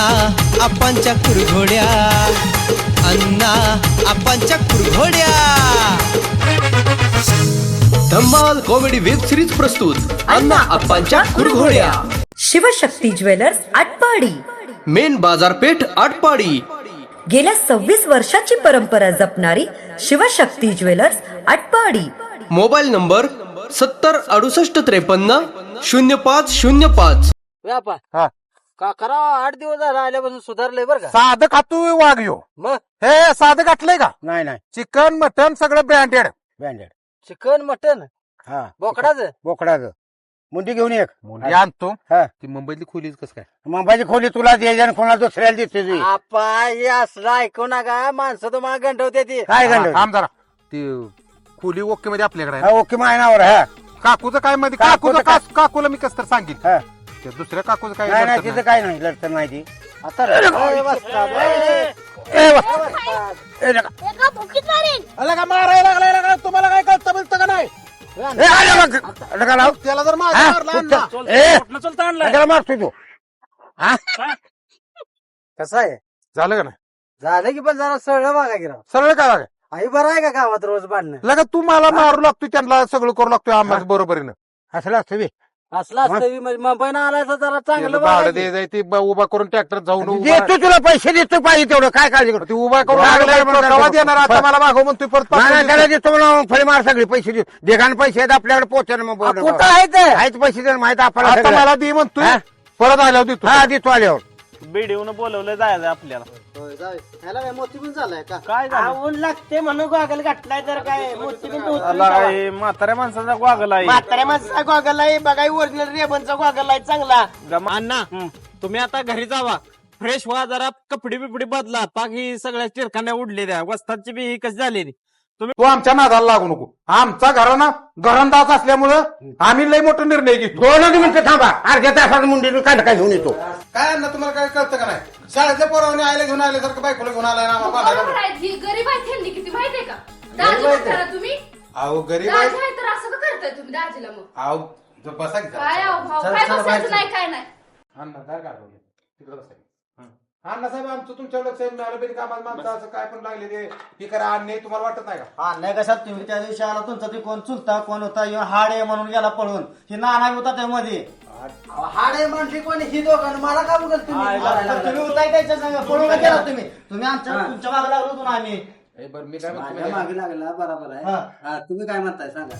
अण्णा आपांच्या कुरघोड्या. अण्णा आपांच्या कुरघोड्या. धम्माल कॉमेडी वेब सिरीज प्रस्तुत. अण्णा आपांच्या कुरघोड्या. शिवशक्ती ज्वेलर्स आटपाडी. मेन बाजारपेठ आटपाडी. गेल्या सव्वीस वर्षाची परंपरा जपणारी Shivshakti jewellers Atpadi. Mobile number सत्तर अडुसष्ट त्रेपन्न शून्य पाच शून्य पाच. व्यापार. हा. का करा आठ दिवस झाला आल्यापासून सुधारलंय बरं का? साधं खातो वाघ यो मग? हे साधं घातलंय का? नाही नाही. चिकन मटन सगळं ब्रँडेड. ब्रँडेड. Chicken mutton? हा बोकडाचं? बोकडाचं. मुंडी घेऊन एक. मुंडी आणतो. हा. ती मुंबईतली खोलीच कस काय? मुंबईची खोली तुला द्यायची आणि कोणाला दुसऱ्याला देते तुझी आपा हे असलं ऐकू नका. माणसं तुम्हाला गंडवते ती. काय हा, गंड थांब जरा. ती खोली ओके मध्ये आपल्याकडे आहे. ओके मायनावर हा. काकूचं काय मध्ये? काकूचं काकूचं का- काकूला मी कस तर सांगेन. हा. त्या दुसऱ्या काकूचं काय नाही तिथं काय नाही लढतं नाही ती आता रे. ए, वस्ताद, ए, ए, वा. वस्ताद. ए, नका. एका भुकीत मारेन आला का मारायला लागलाय लागलाय तुम्हाला काय कळतं बिलतं का नाही ए, आलं बघ. नका लावू. त्याला जर हा? मारला अण्णा. ए, नका मारतोय तू हा? कसं आहे झालं का नाही झालं की पण जरा सरळ बघा की राव सरळ काय लागाय? आई बरं आहे का गावात रोज बांधणं लगा तू मला मारू लागतो त्यांना सगळं करू लागतोय आम्हाला बरोबरीनं असलं असतं बे. असला असतं बी मुंबईनं आलाय तर जरा त्याला चांगलं भाडं बघा दे की. जाय ते ब- उभा करून ट्रॅक्टर जाऊन उभा- देतो तुला पैसे देतो पाहिजे तेवढं. काय काळजी करतो ते उभा करून भाडं लागलाय देणार आता मला मागव म्हणतोय परत नाही, त्याला देतो. म्हणून फळी मार सगळे पैसे देतो देखान पैसे आहेत आपल्याकडे पोहोचले मग कुठं आहे ते आहेत पैसे दे माहीत आपल्याला आता सगळं. मला दे म्हणतोय. हा? परत आल्यावर देतो. हा देतो आल्यावर. बीडीहून बोलवलं जायचं आपल्याला. होय, जाऊ. ह्याला काय मोती पण झालाय का? काय झालं? ऊन लागते म्हणून गोगल घातलाय तर काय? मोती पण आला काय म्हाताऱ्या माणसाचा वागला आहे. म्हाताऱ्या माणसाचा गोगल आहे बघाय ओरिजिनल रेबनचा गोगल आहे चांगला. अण्णा तुम्ही आता घरी जावा. फ्रेश व्हा जरा कपडे बिपडे बदला. पाक ही सगळ्या चिरखान्या उडलेल्या. वस्तादची बी ही कशी झालेली? तू आमच्या नादाला लागू नको. आमचा घराना घरंदाज असल्यामुळं आम्ही लय मोठा निर्णय घेतो. दोन मिनिटं थांबा. अर्ध्या तासात मुंडीतून काय काय घेऊन येतो? काय ना तुम्हाला काय कळतं का नाही? शाळेतल्या पोरावणी आयला घेऊन आल्यासारखं बायकोला घेऊन आलाय ना ही गरीब आहे त्यांनी किती माहितीये का? दाजी तुम्ही अहो गरीब दाजी आहे. तर असं का करताय तुम्ही दाजीला मग? अहो बसा की जरा. काय अहो भाऊ काय बसायचं नाही काय नाही. अण्णा काय काढवलं तिकडे बसा अण्णा साहेब आमचं तुमच्या लक्ष मिळालं बिन कामाला माणसं असं काय पण लागले ते. हे करा अन्याय तुम्हाला वाटत नाही का? हा नाही कशात तुम्ही त्या दिवशी आला तुमचा ते कोण चुलता कोण होता ह्यो हाड आहे म्हणून गेला पळून. ही नाना होता त्यामध्ये. हाड आहे म्हणली कोणी? ही दोघं मला का बघत तुम्ही? तुम्ही होताय त्याच्या संग पळून गेला तुम्ही? तुम्ही आमच्या तुमच्या मागे लागलो होतो ना आम्ही. ए, बरं मी काय म्हणतो माझ्या माहिती आहे? मागे लागला बरोबर आहे. हा, तुम्ही काय म्हणताय सांगा.